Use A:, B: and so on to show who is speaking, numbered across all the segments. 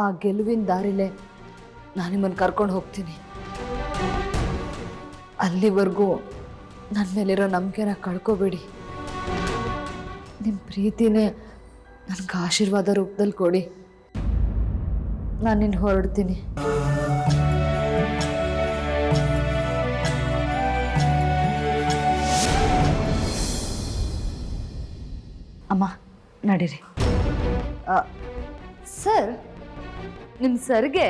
A: ಆ ಗೆಲುವಿನ ದಾರಿಲೇ ನಾನು ನಿಮ್ಮನ್ನು ಕರ್ಕೊಂಡು ಹೋಗ್ತೀನಿ. ಅಲ್ಲಿವರೆಗೂ ನನ್ನ ಮೇಲಿರೋ ನಂಬಿಕೆನ ಕಳ್ಕೊಬೇಡಿ. ನಿಮ್ಮ ಪ್ರೀತಿನೇ ನನಗೆ ಆಶೀರ್ವಾದ ರೂಪದಲ್ಲಿ ಕೊಡಿ. ನಾನು ನಿನ್ನ ಹೊರಡ್ತೀನಿ. ಅಮ್ಮ, ನಡೀರಿ. ಸರ್ ನಿಮ್ಮ ಸರ್ಗೆ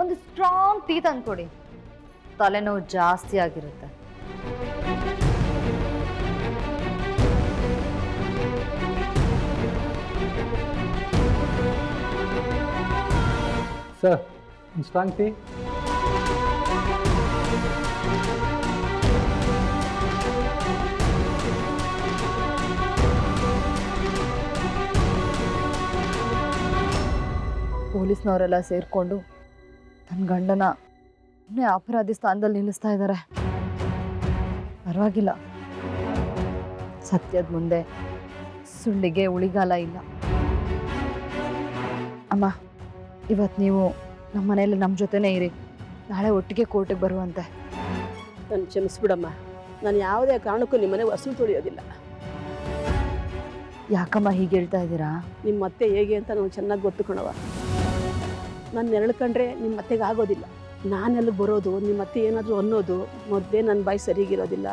A: ಒಂದು ಸ್ಟ್ರಾಂಗ್ ಟೀ ತಂದ್ಕೊಡಿ. ತಲೆನೋವು ಜಾಸ್ತಿ ಆಗಿರುತ್ತೆ.
B: ಸರ್ ಸ್ಟ್ರಾಂಗ್ ಟೀ
A: ಪೊಲೀಸ್ನವರೆಲ್ಲ ಸೇರಿಕೊಂಡು ನನ್ನ ಗಂಡನ ಇನ್ನೇ ಅಪರಾಧಿ ಸ್ಥಾನದಲ್ಲಿ ನಿಲ್ಲಿಸ್ತಾ ಇದ್ದಾರೆ. ಪರವಾಗಿಲ್ಲ. ಸತ್ಯದ ಮುಂದೆ ಸುಳ್ಳಿಗೆ ಉಳಿಗಾಲ ಇಲ್ಲ. ಅಮ್ಮ ಇವತ್ತು ನೀವು ನಮ್ಮ ಮನೆಯಲ್ಲಿ ನಮ್ಮ ಜೊತೆನೇ ಇರಿ. ನಾಳೆ ಒಟ್ಟಿಗೆ ಕೋರ್ಟಿಗೆ ಬರುವಂತೆ.
C: ನಾನು ಕ್ಷಮಿಸ್ಬಿಡಮ್ಮ. ನಾನು ಯಾವುದೇ ಕಾರಣಕ್ಕೂ ನಿಮ್ಮನೆ ವಸೂಲು ತೊಳೆಯೋದಿಲ್ಲ.
A: ಯಾಕಮ್ಮ ಹೀಗೆ ಹೇಳ್ತಾ ಇದ್ದೀರಾ?
C: ನಿಮ್ಮ ಅತ್ತೆ ಹೇಗೆ ಅಂತ ನನಗೆ ಚೆನ್ನಾಗಿ ಗೊತ್ತು ಕಣವ ನಾನು ನೆರಳು ಕಂಡ್ರೆ ನಿಮ್ಮ ಅತ್ತೆಗೆ ಆಗೋದಿಲ್ಲ. ನಾನೆಲ್ಲಿಗೆ ಬರೋದು ನಿಮ್ಮ ಅತ್ತೆ ಏನಾದರೂ ಅನ್ನೋದು ಮೊದಲೇ ನನ್ನ ಬಾಯಿ ಸರಿಗಿರೋದಿಲ್ಲ.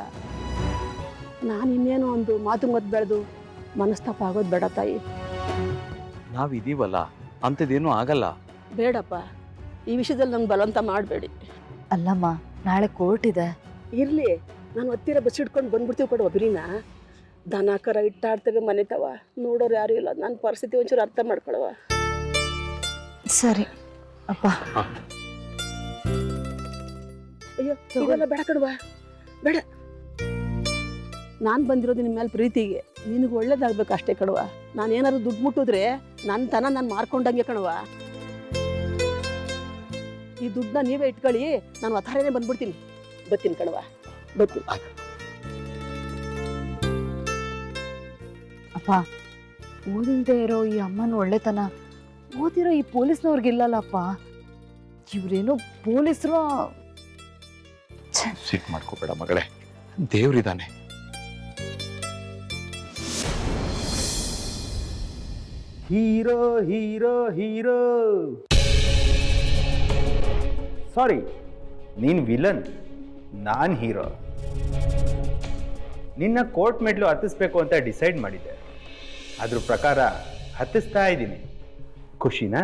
C: ನಾನು ಇನ್ನೇನೋ ಒಂದು ಮಾತು ಮದ್ದು ಬೆಳೆದು ಮನಸ್ತಾಪ ಆಗೋದು ಬೇಡ ತಾಯಿ.
D: ನಾವಿದೀವಲ್ಲ ಅಂಥದ್ದೇನೂ ಆಗಲ್ಲ.
C: ಬೇಡಪ್ಪ ಈ ವಿಷಯದಲ್ಲಿ ನಂಗೆ ಬಲವಂತ ಮಾಡಬೇಡಿ.
A: ಅಲ್ಲಮ್ಮ ನಾಳೆ ಕೋರ್ಟ್ ಇದೆ.
C: ಇರಲಿ ನಾನು ಹತ್ತಿರ ಬಸ್ ಹಿಡ್ಕೊಂಡು ಬಂದ್ಬಿಡ್ತೀವಿ ಕೊಡು ಒಬ್ಬರಿನ ದನ ಕರ ಇಟ್ಟಾಡ್ತೇವೆ ಮನೆ ತವ. ನೋಡೋರು ಯಾರು ಇಲ್ಲ ನನ್ನ ಪರಿಸ್ಥಿತಿ ಒಂಚೂರು ಅರ್ಥ ಮಾಡ್ಕೊಳವ
A: ಸರಿ. ಅಪ್ಪ.
C: ಅಯ್ಯೋ ಇದೆಲ್ಲ ಬೇಡ ಕಡುವ ಬೇಡ. ನಾನು ಬಂದಿರೋದು ನಿಮ್ಮ ಮೇಲೆ ಪ್ರೀತಿಗೆ. ನಿನಗೆ ಒಳ್ಳೇದಾಗ್ಬೇಕು ಅಷ್ಟೇ ಕಡುವ ನಾನು ಏನಾದ್ರು ದುಡ್ಡು ಮುಟ್ಟಿದ್ರೆ ನನ್ನ ತನ ನಾನು ಮಾರ್ಕೊಂಡಂಗೆ ಕಣವ ಈ ದುಡ್ಡನ್ನ ನೀವೇ ಇಟ್ಕೊಳ್ಳಿ ನಾನು ಅಥಾರೇನೆ ಬಂದ್ಬಿಡ್ತೀನಿ. ಬತ್ತೀನಿ ಕಣವ ಬರ್ತೀನಿ.
A: ಅಪ್ಪ ಓದಿಲ್ದೇ ಇರೋ ಈ ಅಮ್ಮನ ಒಳ್ಳೆತನ ಓದಿರೋ ಈ ಪೊಲೀಸ್ನವ್ರಿಗಿಲ್ಲಲ್ಲಪ್ಪ ಇವರೇನೋ ಪೊಲೀಸರು.
D: ಸಿಟ್ ಮಾಡ್ಕೋಬೇಡ ಮಗಳೇ. ದೇವ್ರಿದ್ದಾನೆ
B: ಹೀರೋ ಹೀರೋ ಹೀರೋ. ಸಾರಿ ನೀನು ವಿಲನ್ ನಾನು ಹೀರೋ. ನಿನ್ನ ಕೋರ್ಟ್ ಮೆಟ್ಲು ಹತ್ತಿಸ್ಬೇಕು ಅಂತ ಡಿಸೈಡ್ ಮಾಡಿದ್ದೆ. ಅದ್ರ ಪ್ರಕಾರ ಹತ್ತಿಸ್ತಾ ಇದ್ದೀನಿ. ಖುಷಿನಾ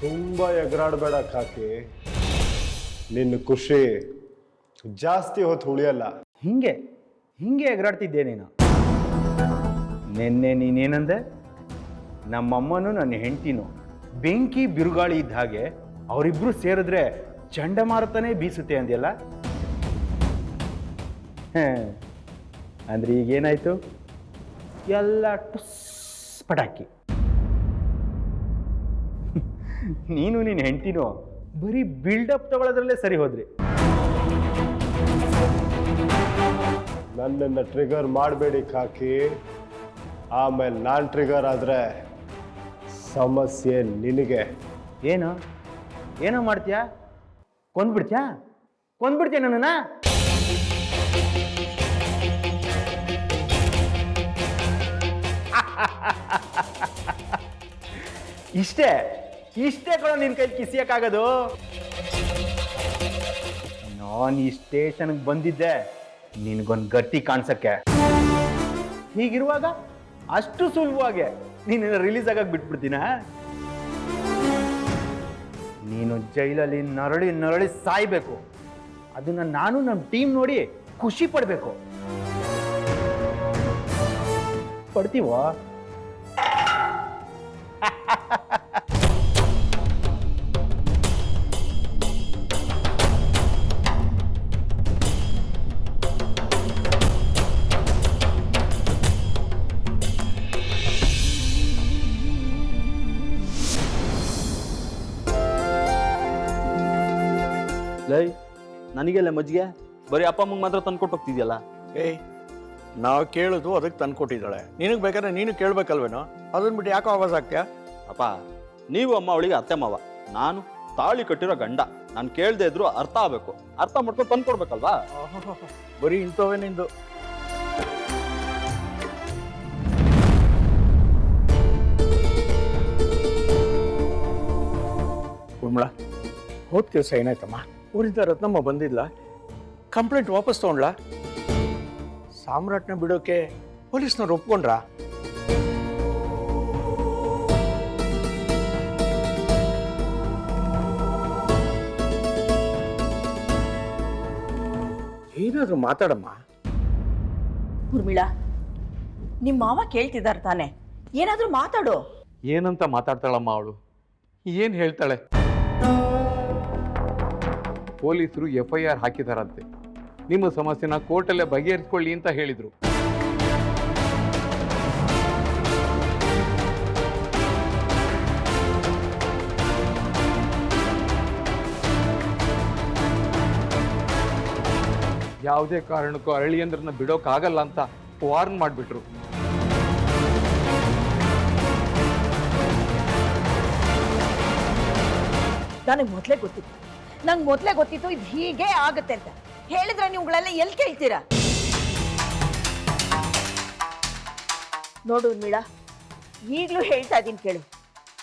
E: ತುಂಬ ಎಗರಾಡಬೇಡ ಕಾಕಿ. ನಿನ್ನ ಖುಷಿ ಜಾಸ್ತಿ ಹೊತ್ತು ಉಳಿಯಲ್ಲ.
B: ಹಿಂಗೆ ಹಿಂಗೆ ಎಗರಾಡ್ತಿದ್ದೆ ನೀನು? ನಿನ್ನೆ ನೀನೇನಂದೆ? ನಮ್ಮಮ್ಮನೂ ನನ್ನ ಹೆಂಡ್ತಿನೂ. ಬೆಂಕಿ ಬಿರುಗಾಳಿ ಇದ್ದ ಹಾಗೆ ಅವರಿಬ್ರು ಸೇರಿದ್ರೆ ಚಂಡಮಾರುತನೇ ಬೀಸುತ್ತೆ ಅಂದ್ಯಲ್ಲ? ಅಂದ್ರೆ ಈಗೇನಾಯ್ತು? ಎಲ್ಲ ಟುಸ್ ಪಟಾಕಿ. ನೀನು ನೀನು ಹೆಂಡ್ತೀನೋ, ಬರೀ ಬಿಲ್ಡಪ್ ತಗೊಳ್ಳೋದ್ರಲ್ಲೇ ಸರಿ ಹೋದ್ರಿ.
E: ನನ್ನನ್ನು ಟ್ರಿಗರ್ ಮಾಡಬೇಡಿ ಕಾಕಿ. ಆಮೇಲೆ ನಾನು ಟ್ರಿಗರ್ ಆದರೆ ಸಮಸ್ಯೆ ನಿನಗೆ.
B: ಏನು? ಏನೋ ಮಾಡ್ತೀಯಾ? ಕೊಂದ್ಬಿಡ್ತೀಯಾ? ಕೊಂದ್ಬಿಡ್ತೀಯ ನನ್ನ ಇಷ್ಟೇ ಇಷ್ಟೇ ಕೂಡ ನಿನ್ನ ಕೈ ಕಿಸಿಯಕ್ಕಾಗದು. ನಾನು ಈ ಸ್ಟೇಷನ್ಗೆ ಬಂದಿದ್ದೆ, ನಿನಗೊಂದು ಗಟ್ಟಿ ಕಾಣಿಸಕ್ಕೆ. ಹೀಗಿರುವಾಗ ಅಷ್ಟು ಸುಲಭವಾಗಿ ನೀನು ರಿಲೀಸ್ ಆಗಕ್ಕೆ ಬಿಟ್ಬಿಡ್ತೀನ? ನೀನು ಜೈಲಲ್ಲಿ ನರಳಿ ನರಳಿ ಸಾಯ್ಬೇಕು. ಅದನ್ನ ನಾನು ನಮ್ಮ ಟೀಮ್ ನೋಡಿ ಖುಷಿ ಪಡಬೇಕು. ಪಡ್ತೀವೋ?
F: ನನಗೆಲ್ಲ ಮಜ್ಜಿಗೆ? ಬರೀ ಅಪ್ಪ ಅಮ್ಮಂಗೆ ಮಾತ್ರ ತಂದ್ಕೊಟ್ಟು ಹೋಗ್ತಿದ್ಯಲ್ಲ?
G: ಏಯ್ ನಾವು ಕೇಳೋದು ಅದಕ್ಕೆ ತಂದ್ಕೊಟ್ಟಿದ್ದಾಳೆ. ನಿನಗೆ ಬೇಕಾದ್ರೆ ನೀನು ಕೇಳಬೇಕಲ್ವೇನೋ? ಅದನ್ನ ಬಿಟ್ಟು ಯಾಕೋ ಆವಾಜ್ ಆಗ್ತೀಯಾ?
F: ಅಪ್ಪ ನೀವು ಅಮ್ಮ ಅವಳಿಗೆ ಅತ್ತೆ ಮಾವ. ನಾನು ತಾಳಿ ಕಟ್ಟಿರೋ ಗಂಡ. ನಾನು ಕೇಳದೆ ಇದ್ರು ಅರ್ಥ ಆಗಬೇಕು. ಅರ್ಥ ಮಾಡ್ಕೊಂಡು ತಂದ್ಕೊಡ್ಬೇಕಲ್ವಾ?
G: ಬರೀ ಇಂಥವೇ ನಿಂದು. ಉಮ್ಳ ಹೋದ ಕೆಲಸ ಏನಾಯ್ತಮ್ಮ? ಊರಿಂದ ರತ್ನಮ್ಮ ಬಂದಿಲ್ಲ ಕಂಪ್ಲೇಂಟ್ ವಾಪಸ್ ತಗೊಂಡ್ಲಾ? ಸಾಮ್ರಾಟ್ನ ಬಿಡೋಕೆ ಪೊಲೀಸ್ನವ್ರು ಒಪ್ಕೊಂಡ್ರಾ? ಏನಾದರೂ ಮಾತಾಡಮ್ಮ?
H: ಉರ್ಮಿಳಾ ನಿಮ್ಮ ಮಾವ ಕೇಳ್ತಿದ್ದಾರೆ ತಾನೆ. ಏನಾದರೂ ಮಾತಾಡು.
I: ಏನಂತ ಮಾತಾಡ್ತಾಳಮ್ಮ ಅವಳು? ಏನು ಹೇಳ್ತಾಳೆ? ಪೊಲೀಸರು ಎಫ್ ಐ ಆರ್ ಹಾಕಿದಾರಂತೆ. ನಿಮ್ಮ ಸಮಸ್ಯೆನ ಕೋರ್ಟಲ್ಲೇ ಬಗೆಹರಿಸ್ಕೊಳ್ಳಿ ಅಂತ ಹೇಳಿದರು. ಯಾವುದೇ ಕಾರಣಕ್ಕೂ ಅರಳಿಯಂದ್ರನ್ನ ಬಿಡೋಕ್ಕಾಗಲ್ಲ ಅಂತ ವಾರ್ನ್ ಮಾಡಿಬಿಟ್ರು.
H: ನನಗೆ ಮೊದಲೇ ಗೊತ್ತಿತ್ತು. ನಂಗೆ ಮೊದಲೇ ಗೊತ್ತಿತ್ತು ಇದು ಹೀಗೆ ಆಗುತ್ತೆ ಅಂತ. ಹೇಳಿದ್ರೆ ನೀವುಗಳೆಲ್ಲ ಎಲ್ಲಿ ಕೇಳ್ತೀರಾ? ನೋಡು ಮಿಡ ಈಗಲೂ ಹೇಳ್ತಾ ಇದ್ದೀನಿ ಕೇಳು.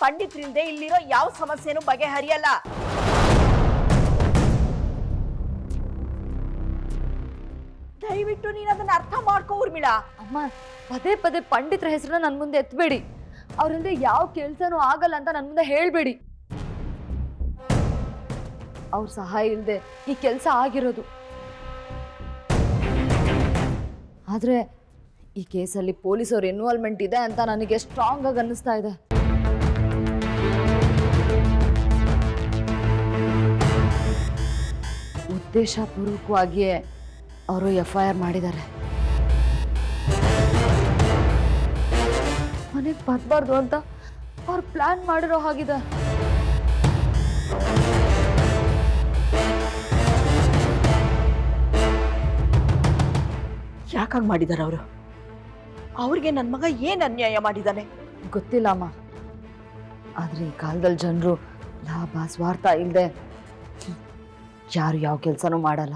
H: ಪಂಡಿತ್ರಿಂದೆ ಇಲ್ಲಿರೋ ಯಾವ ಸಮಸ್ಯೆನೂ ಬಗೆಹರಿಯಲ್ಲ. ದಯವಿಟ್ಟು ನೀನು ಅದನ್ನ ಅರ್ಥ ಮಾಡ್ಕೋ ಮಿಡ
A: ಅಮ್ಮ, ಪದೇ ಪದೇ ಪಂಡಿತರ ಹೆಸರನ್ನ ನನ್ನ ಮುಂದೆ ಎತ್ತಬೇಡಿ ಅವ್ರಿಂದ ಯಾವ ಕೆಲಸನೂ ಆಗಲ್ಲ ಅಂತ ನನ್ನ ಮುಂದೆ ಹೇಳಬೇಡಿ. ಅವ್ರ ಸಹಾಯ ಇಲ್ಲದೆ ಈ ಕೆಲಸ ಆಗಿರೋದು. ಆದರೆ ಈ ಕೇಸಲ್ಲಿ ಪೊಲೀಸವ್ರ ಇನ್ವಾಲ್ವ್ಮೆಂಟ್ ಇದೆ ಅಂತ ನನಗೆ ಸ್ಟ್ರಾಂಗ್ ಆಗಿ ಅನ್ನಿಸ್ತಾ ಇದೆ. ಉದ್ದೇಶಪೂರ್ವಕವಾಗಿಯೇ ಅವರು ಎಫ್ ಐ ಆರ್ ಮಾಡಿದ್ದಾರೆ. ಮನೆಗೆ ಬರಬಾರ್ದು ಅಂತ ಅವ್ರು ಪ್ಲಾನ್ ಮಾಡಿರೋ ಹಾಗಿದೆ.
H: ಯಾಕಾಗಿ ಮಾಡಿದ್ದಾರೆ ಅವರು. ಅವ್ರಿಗೆ ನನ್ನ ಮಗ ಏನು ಅನ್ಯಾಯ ಮಾಡಿದಾನೆ?
A: ಗೊತ್ತಿಲ್ಲ ಅಮ್ಮ. ಆದರೆ ಈ ಕಾಲದಲ್ಲಿ ಜನರು ಲಾಭ ಸ್ವಾರ್ಥ ಇಲ್ಲದೆ ಯಾರು ಯಾವ ಕೆಲಸನೂ ಮಾಡಲ್ಲ.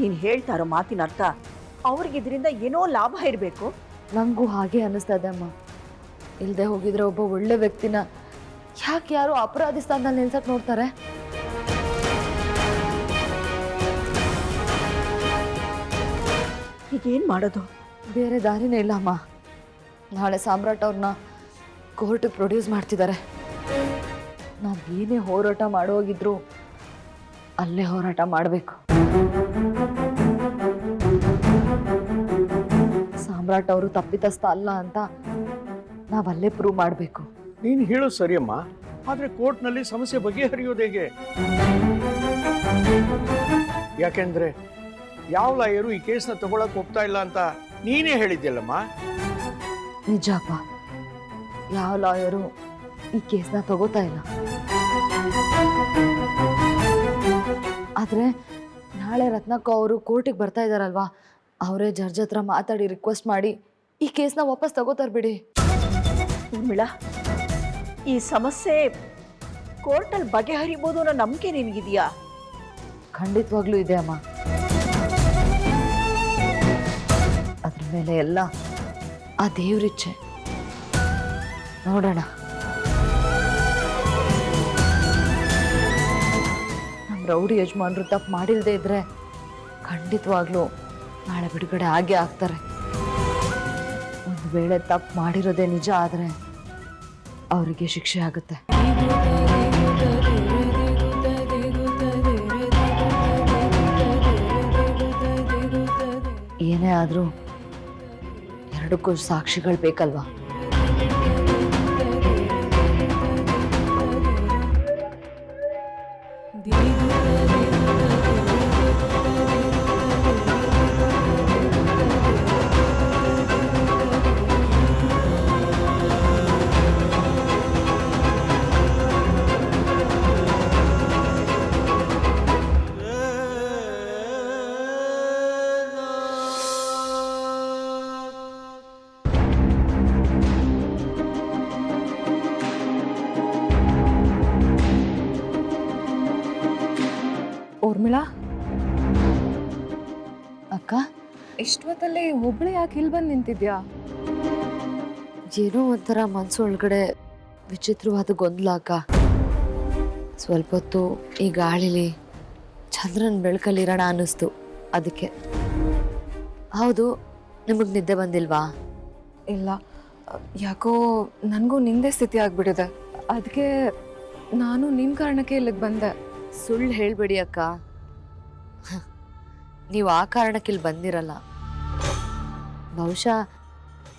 H: ನೀನು ಹೇಳ್ತಾ ಇರೋ ಮಾತಿನ ಅರ್ಥ ಅವ್ರಿಗೆ ಇದರಿಂದ ಏನೋ ಲಾಭ ಇರಬೇಕು?
A: ನನಗೂ ಹಾಗೆ ಅನ್ನಿಸ್ತದೆ ಅಮ್ಮ. ಇಲ್ಲದೆ ಹೋಗಿದ್ರೆ ಒಬ್ಬ ಒಳ್ಳೆ ವ್ಯಕ್ತಿನ ಯಾಕೆ ಯಾರು ಅಪರಾಧಿ ಸ್ಥಾನದಲ್ಲಿ ನಿಲ್ಸಕ್ ನೋಡ್ತಾರೆ?
H: ಈಗ ಏನು ಮಾಡೋದು?
A: ಬೇರೆ ದಾರಿನೇ ಇಲ್ಲ ಅಮ್ಮ. ನಾಳೆ ಸಾಮ್ರಾಟ್ ಅವ್ರನ್ನ ಕೋರ್ಟಿಗೆ ಪ್ರೊಡ್ಯೂಸ್ ಮಾಡ್ತಿದ್ದಾರೆ. ನಾವು ಏನೇ ಹೋರಾಟ ಮಾಡೋಗಿದ್ರು ಅಲ್ಲೇ ಹೋರಾಟ ಮಾಡಬೇಕು. ಸಾಮ್ರಾಟ್ ಅವರು ತಪ್ಪಿತಸ್ಥ ಅಲ್ಲ ಅಂತ ನಾವು ಅಲ್ಲೇ ಪ್ರೂವ್ ಮಾಡಬೇಕು.
G: ನೀನು ಹೇಳೋ ಸರಿಯಮ್ಮ ಆದ್ರೆ ಕೋರ್ಟ್ನಲ್ಲಿ ಸಮಸ್ಯೆ ಬಗೆಹರಿಯೋದು ಹೇಗೆ? ಯಾಕೆಂದ್ರೆ ಯಾವ ಲಾಯರು ಈ ಕೇಸ್ನ ತಗೊಳಕ್ ಒಪ್ತಾ ಇಲ್ಲ ಅಂತ ನೀನೇ ಹೇಳಿದ್ಯಲ್ಲಮ್ಮ?
A: ನಿಜಪ್ಪ ಯಾವ ಲಾಯರು ಈ ಕೇಸ್ನ ತಗೋತಾ ಇಲ್ಲ. ಆದರೆ ನಾಳೆ ರತ್ನಕ್ಕ ಅವರು ಕೋರ್ಟಿಗೆ ಬರ್ತಾ ಇದಾರಲ್ವಾ ಅವರೇ ಜಡ್ಜ್ ಹತ್ರ ಮಾತಾಡಿ ರಿಕ್ವೆಸ್ಟ್ ಮಾಡಿ ಈ ಕೇಸ್ನ ವಾಪಸ್ ತಗೋತಾರ ಬಿಡಿ.
H: ಉರ್ಮಿಳಾ ಈ ಸಮಸ್ಯೆ ಕೋರ್ಟಲ್ಲಿ ಬಗೆಹರಿಬೋದು ಅನ್ನೋ ನಂಬಿಕೆ ನಿನಗಿದೆಯಾ?
A: ಖಂಡಿತವಾಗ್ಲೂ ಇದೆ ಅಮ್ಮ. ಅದ್ರ ಮೇಲೆ ಎಲ್ಲ ಆ ದೇವ್ರಿಚ್ಛೆ ನೋಡೋಣ. ನಮ್ಮ ರೌಡಿ ಯಜಮಾನ್ರು ತಪ್ಪು ಮಾಡಿಲ್ಲದೆ ಇದ್ರೆ ಖಂಡಿತವಾಗ್ಲೂ ನಾಳೆ ಬಿಡುಗಡೆ ಆಗೇ ಆಗ್ತಾರೆ. ಒಂದು ವೇಳೆ ತಪ್ಪು ಮಾಡಿರೋದೇ ನಿಜ ಆದರೆ ಅವರಿಗೆ ಶಿಕ್ಷೆ ಆಗುತ್ತೆ. ಏನೇ ಆದರೂ ಎರಡಕ್ಕೂ ಸಾಕ್ಷಿಗಳು ಬೇಕಲ್ವಾ?
J: ಒಬ್ಳೆ ಯಾಕೆ ಇಲ್ಲಿ ಬಂದು ನಿಂತಿದ್ಯಾ?
A: ಏನೋ ಒಂಥರ ಮನ್ಸು ಒಳಗಡೆ ವಿಚಿತ್ರವಾದ ಗೊಂದಲ ಅಕ್ಕ ಸ್ವಲ್ಪ ಹೊತ್ತು ಈ ಗಾಳಿಲಿ ಚಂದ್ರನ ಬೆಳಕಲ್ಲಿರೋಣ ಅನ್ನಿಸ್ತು ಅದಕ್ಕೆ. ಹೌದು ನಿಮಗೆ ನಿದ್ದೆ ಬಂದಿಲ್ವಾ?
J: ಇಲ್ಲ ಯಾಕೋ ನನಗೂ ನಿಂದೆ ಸ್ಥಿತಿ ಆಗಿಬಿಟ್ಟಿದೆ. ಅದಕ್ಕೆ ನಾನು ನಿಮ್ಮ ಕಾರಣಕ್ಕೆ ಇಲ್ಲಿಗೆ ಬಂದೆ.
A: ಸುಳ್ಳು ಹೇಳಬೇಡಿ ಅಕ್ಕ. ನೀವು ಆ ಕಾರಣಕ್ಕೆ ಇಲ್ಲಿ ಬಂದಿರಲ್ಲ. ಬಹುಶಃ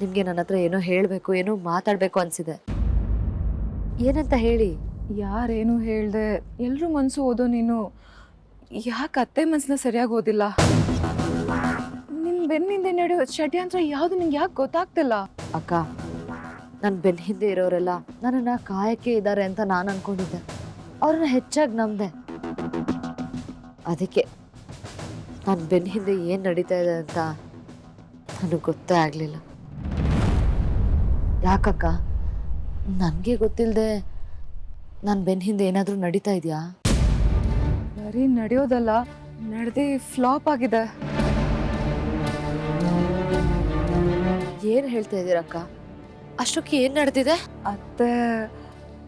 A: ನಿಮಗೆ ನನ್ನ ಹತ್ರ ಏನೋ ಹೇಳಬೇಕು ಏನೋ ಮಾತಾಡಬೇಕು ಅನಿಸಿದೆ. ಏನಂತ ಹೇಳಿ?
J: ಯಾರೇನು ಹೇಳ್ದೆ ಎಲ್ಲರೂ ಮನಸ್ಸು ಓದೋ ನೀನು ಯಾಕೆ ಅತ್ತೆ ಮನಸ್ಸನ್ನ ಸರಿಯಾಗಿ ಓದಿಲ್ಲ? ನಿನ್ನ ಬೆನ್ನಿಂದ ನಡೆಯೋ ಷಡ್ಯಂತ್ರ ಯಾವುದು ನಿಂಗೆ ಯಾಕೆ ಗೊತ್ತಾಗ್ತಿಲ್ಲ?
A: ಅಕ್ಕ ನನ್ನ ಬೆನ್ನ ಹಿಂದೆ ಇರೋರೆಲ್ಲ ನನ್ನನ್ನು ಕಾಯಕ್ಕೆ ಇದ್ದಾರೆ ಅಂತ ನಾನು ಅನ್ಕೊಂಡಿದ್ದೆ. ಅವ್ರನ್ನ ಹೆಚ್ಚಾಗಿ ನಂಬಿದೆ. ಅದಕ್ಕೆ ನನ್ನ ಬೆನ್ನ ಹಿಂದೆ ಏನು ನಡೀತಾ ಇದೆ ಅಂತ ನನಗೆ ಗೊತ್ತೇ ಆಗಲಿಲ್ಲ. ಯಾಕಕ್ಕ? ನನಗೆ ಗೊತ್ತಿಲ್ಲದೆ ನನ್ನ ಬೆನ್ನ ಹಿಂದೆ ಏನಾದರೂ ನಡೀತಾ ಇದೆಯಾ?
J: ಬರೀ ನಡೆಯೋದಲ್ಲ. ನಡೆದು ಫ್ಲಾಪ್ ಆಗಿದೆ.
A: ಏನು ಹೇಳ್ತಾ ಇದ್ದೀರಕ್ಕ? ಅಷ್ಟಕ್ಕೆ ಏನು ನಡೆದಿದೆ?
J: ಅತ್ತೆ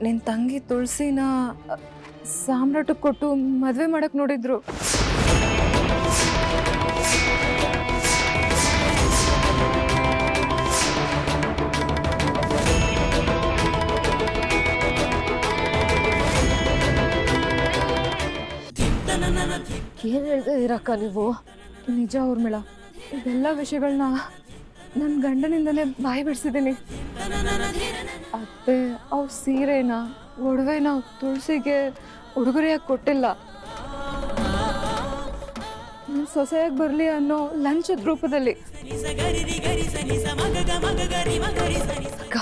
J: ನಿನ್ನ ತಂಗಿ ತುಳಸಿನ ಸಾಮ್ರಾಟಕ್ಕೆ ಕೊಟ್ಟು ಮದುವೆ ಮಾಡಕ್ಕೆ ನೋಡಿದ್ರು.
A: ಏನು ಹೇಳ್ತಾ ಇದ್ದೀರಕ್ಕ ನೀವು?
J: ನಿಜ ಊರ್ಮಿಳ ಇದೆಲ್ಲ ವಿಷಯಗಳನ್ನ ನನ್ನ ಗಂಡನಿಂದಲೇ ಬಾಯಿ ಬಿಡಿಸಿದ್ದೀನಿ ಅತ್ತೆ, ಅವ್ರ ಸೀರೆನ, ಒಡವೆನ ತುಳಸಿಗೆ ಉಡುಗೊರೆಯಾಗಿ ಕೊಟ್ಟಿಲ್ಲ? ನನ್ನ ಸೊಸೆಯಾಗಿ ಬರಲಿ ಅನ್ನೋ ಲಂಚದ ರೂಪದಲ್ಲಿ.
A: ಅಕ್ಕ,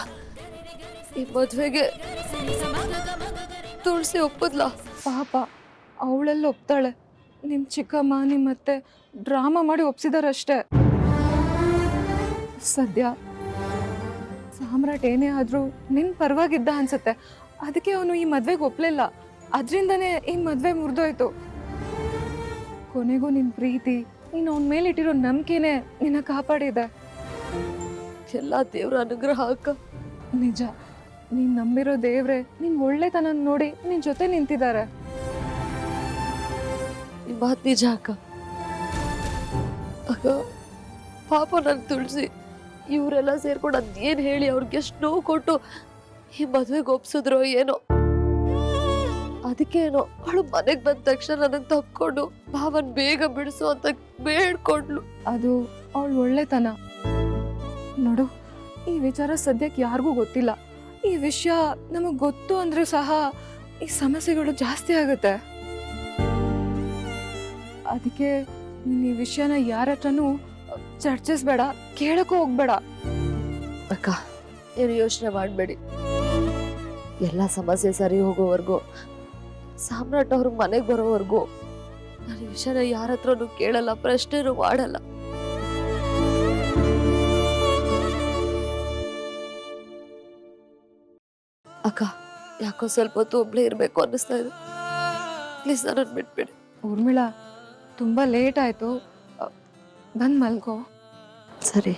A: ಈ ಮದುವೆಗೆ ತುಳಸಿ ಒಪ್ಪದ್ಲ?
J: ಪಾಪ, ಅವಳೆಲ್ಲ ಒಪ್ತಾಳೆ. ನಿಮ್ಮ ಚಿಕ್ಕಮ್ಮ ನಿಮ್ಮತ್ತೆ ಡ್ರಾಮಾ ಮಾಡಿ ಒಪ್ಸಿದಾರಷ್ಟೇ. ಸದ್ಯ ಸಾಮ್ರಾಟ್ ಏನೇ ಆದರೂ ನಿನ್ನ ಪರವಾಗಿದ್ದ ಅನ್ಸುತ್ತೆ. ಅದಕ್ಕೆ ಅವನು ಈ ಮದ್ವೆಗೆ ಒಪ್ಲಿಲ್ಲ. ಅದರಿಂದನೇ ಈ ಮದುವೆ ಮುರಿದೋಯ್ತು. ಕೊನೆಗೂ ನಿನ್ನ ಪ್ರೀತಿ ನೀನು ಅವನ ಮೇಲೆ ಇಟ್ಟಿರೋ ನಂಬಿಕೆನೇ ನಿನ್ನ ಕಾಪಾಡಿದೆ.
A: ಎಲ್ಲ ದೇವ್ರ ಅನುಗ್ರಹ ಅಕ್ಕ.
J: ನಿಜ ನೀನು ನಂಬಿರೋ ದೇವ್ರೆ ನಿನ್ನ ಒಳ್ಳೆತನ ನೋಡಿ ನಿನ್ನ ಜೊತೆ ನಿಂತಿದ್ದಾರೆ.
A: ಮಾತು ನಿಜ ಅಕ್ಕ ಅಕ್ಕ ಪಾಪ ನನ್ ತುಳಸಿ, ಇವರೆಲ್ಲ ಸೇರ್ಕೊಂಡು ಅದೇನು ಹೇಳಿ ಅವ್ರಿಗೆ ಎಷ್ಟು ನೋವು ಕೊಟ್ಟು ಈ ಮದುವೆಗೆ ಒಪ್ಸಿದ್ರು ಏನೋ. ಅದಕ್ಕೆ ಏನೋ ಅವಳು ಮನೆಗೆ ಬಂದ ತಕ್ಷಣ ನನಗೆ ತಪ್ಕೊಂಡು ಭಾವನ್ ಬೇಗ ಬಿಡಿಸು ಅಂತ ಬೇಡ್ಕೊಂಡ್ಲು.
J: ಅದು ಅವಳು ಒಳ್ಳೆತನ. ನೋಡು, ಈ ವಿಚಾರ ಸದ್ಯಕ್ಕೆ ಯಾರಿಗೂ ಗೊತ್ತಿಲ್ಲ. ಈ ವಿಷಯ ನಮಗೆ ಗೊತ್ತು ಅಂದ್ರೆ ಸಹ ಈ ಸಮಸ್ಯೆಗಳು ಜಾಸ್ತಿ ಆಗುತ್ತೆ. ಅದಕ್ಕೆ ನೀನು ಈ ವಿಷಯನ ಯಾರ ಹತ್ರನೂ ಚರ್ಚಿಸ್ಬೇಡ ಕೇಳಕ್ಕೂ ಹೋಗ್ಬೇಡ.
A: ಅಕ್ಕ ಏನು ಯೋಚನೆ ಮಾಡಬೇಡಿ. ಎಲ್ಲ ಸಮಸ್ಯೆ ಸರಿ ಹೋಗೋವರೆಗೂ ಸಾಮ್ರಾಟ್ ಅವ್ರ ಮನೆಗೆ ಬರೋವರೆಗೂ ನಾನು ಈ ವಿಷಯನ ಯಾರ ಹತ್ರನೂ ಕೇಳಲ್ಲ ಪ್ರಶ್ನೆನೂ ಮಾಡಲ್ಲ. ಅಕ್ಕ ಯಾಕೋ ಸ್ವಲ್ಪ ಹೊತ್ತು ಒಬ್ಳೆ ಇರಬೇಕು ಅನ್ನಿಸ್ತಾ ಇದೆ. ಪ್ಲೀಸ್ ನನ್ನ ಬಿಟ್ಬಿಡಿ.
J: ಊರ್ಮಿಳಾ ತುಂಬ ಲೇಟ್ ಆಯಿತು. ಬಂದು ಮಲ್ಕೋ
A: ಸರಿ.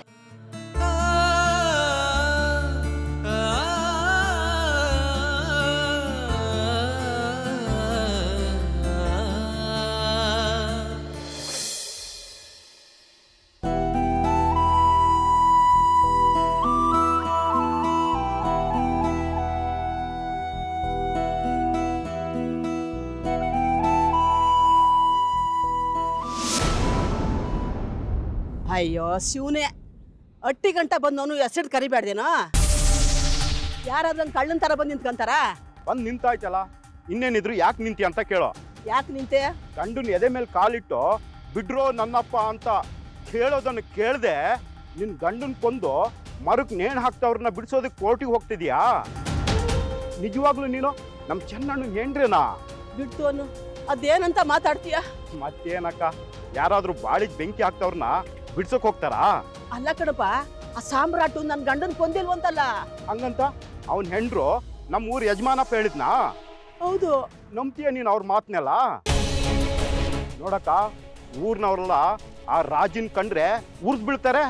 C: ಅಯ್ಯೋ ಶಿವನೇ. ಅಟ್ಟಿ ಗಂಟ ಬಂದವನು ಹೆಸರು ಕರಿಬೇಡ್ದೇನೋ ಯಾರಾದ್ರೂ ಕಳ್ಳನ ಥರ ಬಂದು ನಿಂತ್ಕೊಂತಾರ?
K: ಬಂದು ನಿಂತಾಯ್ತಲ್ಲ ಇನ್ನೇನಿದ್ರು ಯಾಕೆ ನಿಂತಿ ಅಂತ ಕೇಳೋ.
C: ಯಾಕೆ ನಿಂತೆ?
K: ಗಂಡನ ಎದೆ ಮೇಲೆ ಕಾಲಿಟ್ಟು ಬಿಡ್ರೋ ನನ್ನಪ್ಪ ಅಂತ ಕೇಳೋದನ್ನ ಕೇಳ್ದೆ ನಿನ್ ಗಂಡನ್ ಕೊಂದು ಮರಕ್ ನೇಣು ಹಾಕ್ತವ್ರನ್ನ ಬಿಡಿಸೋದಕ್ಕೆ ಕೋರ್ಟಿಗೆ ಹೋಗ್ತಿದ್ಯಾ? ನಿಜವಾಗ್ಲೂ ನೀನು? ನಮ್ಮ ಚೆನ್ನಣ್ಣನ ಹೆಂಡ್ರೇನಾ?
C: ಬಿಟ್ಟು ಅನ್ನು. ಅದೇನಂತ ಮಾತಾಡ್ತೀಯ?
K: ಮತ್ತೇನಕ್ಕ? ಯಾರಾದ್ರೂ ಬಾಳಿಗೆ ಬೆಂಕಿ ಹಾಕ್ತವ್ರನ್ನ ಬಿಡ್ಸಕ್ ಹೋಗ್ತಾರಾ?
C: ಅಲ್ಲ ಕಣಪ್ಪ ಆ ಸಾಮ್ರಾಟು ನನ್ನ ಗಂಡನ್ ಕೊಂದಿಲ್ವಂತಲ್ಲ?
K: ಹಂಗಂತ ಅವನ್ ಹೆಂಡ್ರು ನಮ್ಮ ಊರ್ ಯಜಮಾನಪ್ಪ ಹೇಳಿದ್ನಾ?
C: ಹೌದು.
K: ನಂಬ್ತೀಯ ನೀನ್ ಅವ್ರ ಮಾತ್ನೆಲ್ಲ? ನೋಡಕ್ಕ ಊರ್ನವ್ರೆಲ್ಲ ಆ ರಾಜಿನ್ ಕಂಡ್ರೆ ಉರ್ದ್ ಬಿಳ್ತಾರೆ.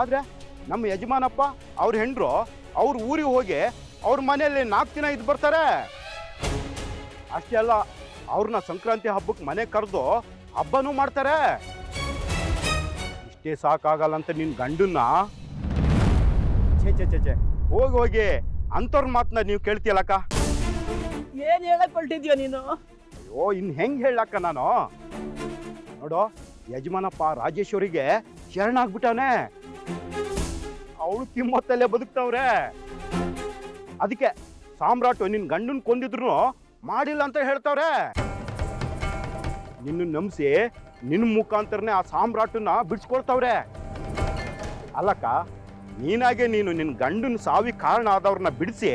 K: ಆದ್ರೆ ನಮ್ಮ ಯಜಮಾನಪ್ಪ ಅವ್ರ ಹೆಂಡ್ರು ಅವ್ರ ಊರಿಗೆ ಹೋಗಿ ಅವ್ರ ಮನೆಯಲ್ಲಿ ನಾಲ್ಕು ದಿನ ಇದ್ದು ಬರ್ತಾರೆ. ಅಷ್ಟೇ ಅಲ್ಲ ಅವ್ರನ್ನ ಸಂಕ್ರಾಂತಿ ಹಬ್ಬಕ್ಕೆ ಮನೆ ಕರೆದು ಹಬ್ಬನೂ ಮಾಡ್ತಾರೆ. ಇಷ್ಟೇ ಸಾಕಾಗಲ್ಲ ಅಂತ ನಿನ್ನ ಗಂಡನ್ನ? ಛೇ ಛೇ ಛೇ ಛೇ. ಹೋಗಿ ಹೋಗಿ. ಅಂಥವ್ರ ಮಾತನ್ನ ನೀವು ಕೇಳ್ತೀಯಲ್ಲಕ್ಕ?
C: ಏನು ಹೇಳಕ್ ಹೊರಟಿದ್ಯೋ ನೀನು?
K: ಅಯ್ಯೋ ಇನ್ನು ಹೆಂಗ್ ಹೇಳಕ್ಕ ನಾನು? ನೋಡು ಯಜಮಾನಪ್ಪ ರಾಜೇಶ್ವರಿಗೆ ಶರಣಾಗ್ಬಿಟ್ಟವನೆ ಅವಳು ತಿಮ್ಮತ್ತಲ್ಲೇ ಬದುಕ್ತಾವ್ರೆ. ಅದಕ್ಕೆ ಸಾಮ್ರಾಟ್ ನಿನ್ನ ಗಂಡನ್ ಕೊಂದಿದ್ರು ಮಾಡಿಲ್ಲ ಅಂತ ಹೇಳ್ತಾವ್ರೆ. ನಿನ್ನ ನಂಬಿಸಿ ನಿನ್ನ ಮುಖಾಂತರನೇ ಆ ಸಾಮ್ರಾಟನ್ನ ಬಿಡ್ಸ್ಕೊಳ್ತಾವ್ರೆ. ಅಲ್ಲಕ್ಕ, ನೀನಾಗೆ ನೀನು ನಿನ್ನ ಗಂಡನ ಸಾವಿ ಕಾರಣ ಆದವ್ರನ್ನ ಬಿಡಿಸಿ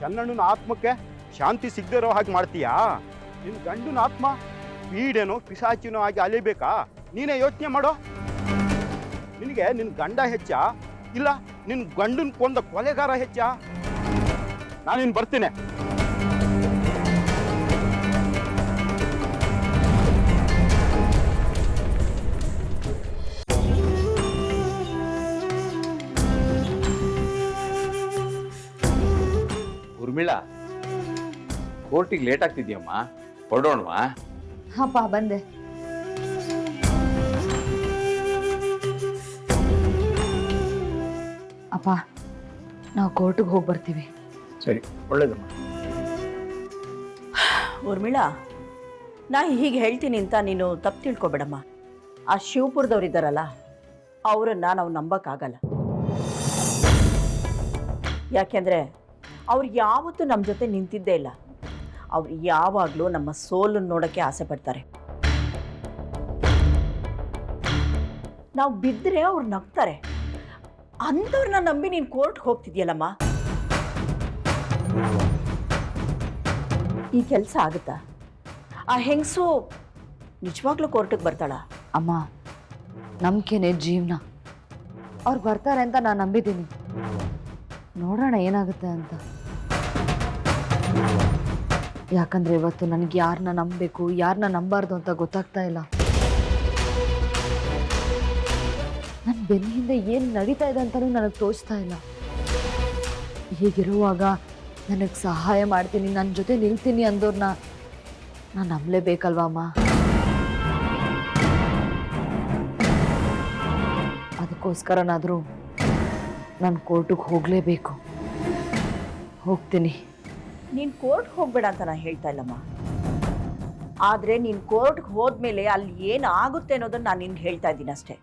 K: ಚನ್ನಣ್ಣನ ಆತ್ಮಕ್ಕೆ ಶಾಂತಿ ಸಿಗದೇ ಹಾಗೆ ಮಾಡ್ತೀಯಾ? ನಿನ್ನ ಗಂಡನ ಆತ್ಮ ಪೀಡೆನೋ ಪಿಶಾಚಿನೋ ಆಗಿ ಅಲಿಬೇಕಾ ನೀನೇ ಯೋಚನೆ ಮಾಡೋ. ನಿನಗೆ ನಿನ್ನ ಗಂಡ ಹೆಚ್ಚ? ಇಲ್ಲ ನಿನ್ನ ಗಂಡನ ಕೊಂದ ಕೊಲೆಗಾರ ಹೆಚ್ಚ? ನಾನಿನ್ ಬರ್ತೀನಿ.
I: ಕೋರ್ಟಿಗೆ ಲೇಟ್ ಆಗ್ತಿದ್ಯಮ್ಮ? ಹೊರಡೋಣವಾ?
A: ಹಾಪ ಬಂದೆ. ಅಪ್ಪ ನಾವು ಕೋರ್ಟಿಗೆ ಹೋಗಿ ಬರ್ತೀವಿ.
G: ಸರಿ ಒಳ್ಳೇದಮ್ಮ.
H: ಊರ್ಮಿಳಾ ನಾ ಹೀಗೆ ಹೇಳ್ತೀನಿ ಅಂತ ನೀನು ತಪ್ಪು ತಿಳ್ಕೊಬೇಡಮ್ಮ. ಆ ಶಿವಪುರದವ್ರು ಇದ್ದಾರಲ್ಲ ಅವರನ್ನ ನಾವು ನಂಬಕ್ಕಾಗಲ್ಲ. ಯಾಕೆಂದ್ರೆ ಅವ್ರು ಯಾವತ್ತೂ ನಮ್ಮ ಜೊತೆ ನಿಂತಿದ್ದೇ ಇಲ್ಲ. ಅವ್ರು ಯಾವಾಗಲೂ ನಮ್ಮ ಸೋಲನ್ನು ನೋಡೋಕ್ಕೆ ಆಸೆ ಪಡ್ತಾರೆ. ನಾವು ಬಿದ್ದರೆ ಅವ್ರು ನಗ್ತಾರೆ. ಅಂಥವ್ರನ್ನ ನಂಬಿ ನೀನು ಕೋರ್ಟ್ಗೆ ಹೋಗ್ತಿದ್ಯಲ್ಲಮ್ಮ? ಈ ಕೆಲಸ ಆಗುತ್ತಾ? ಆ ಹೆಂಗಸು ನಿಜವಾಗ್ಲೂ ಕೋರ್ಟಿಗೆ ಬರ್ತಾಳ?
A: ಅಮ್ಮ, ನಂಬಿಕೆನೆ ಜೀವನ. ಅವ್ರು ಬರ್ತಾರೆ ಅಂತ ನಾನು ನಂಬಿದ್ದೀನಿ. ನೋಡೋಣ ಏನಾಗುತ್ತೆ ಅಂತ. ಯಾಕಂದ್ರೆ ಇವತ್ತು ನನಗೆ ಯಾರನ್ನ ನಂಬಬೇಕು ಯಾರನ್ನ ನಂಬಾರ್ದು ಅಂತ ಗೊತ್ತಾಗ್ತಾ ಇಲ್ಲ. ನನ್ನ ಬೆನ್ನ ಹಿಂದೆ ಏನು ನಡೀತಾ ಇದೆ ಅಂತಲೂ ನನಗೆ ತೋಚ್ತಾ ಇಲ್ಲ. ಹೀಗಿರುವಾಗ ನನಗೆ ಸಹಾಯ ಮಾಡ್ತೀನಿ ನನ್ನ ಜೊತೆ ನಿಲ್ತೀನಿ ಅಂದೋರ್ನ ನಾನು ನಂಬಲೇಬೇಕಲ್ವಾ ಅಮ್ಮ? ಅದಕ್ಕೋಸ್ಕರನಾದರೂ ನಾನು ಕೋರ್ಟಿಗೆ ಹೋಗಲೇಬೇಕು. ಹೋಗ್ತೀನಿ.
H: ನೀನು ಕೋರ್ಟ್ಗೆ ಹೋಗ್ಬೇಡ ಅಂತ ನಾನು ಹೇಳ್ತಾ ಇಲ್ಲಮ್ಮ. ಆದರೆ ನೀನು ಕೋರ್ಟ್ಗೆ ಹೋದ್ಮೇಲೆ ಅಲ್ಲಿ ಏನಾಗುತ್ತೆ ಅನ್ನೋದನ್ನ ನಾನು ನಿನ್ಗೆ ಹೇಳ್ತಾ ಇದ್ದೀನಿ ಅಷ್ಟೇ.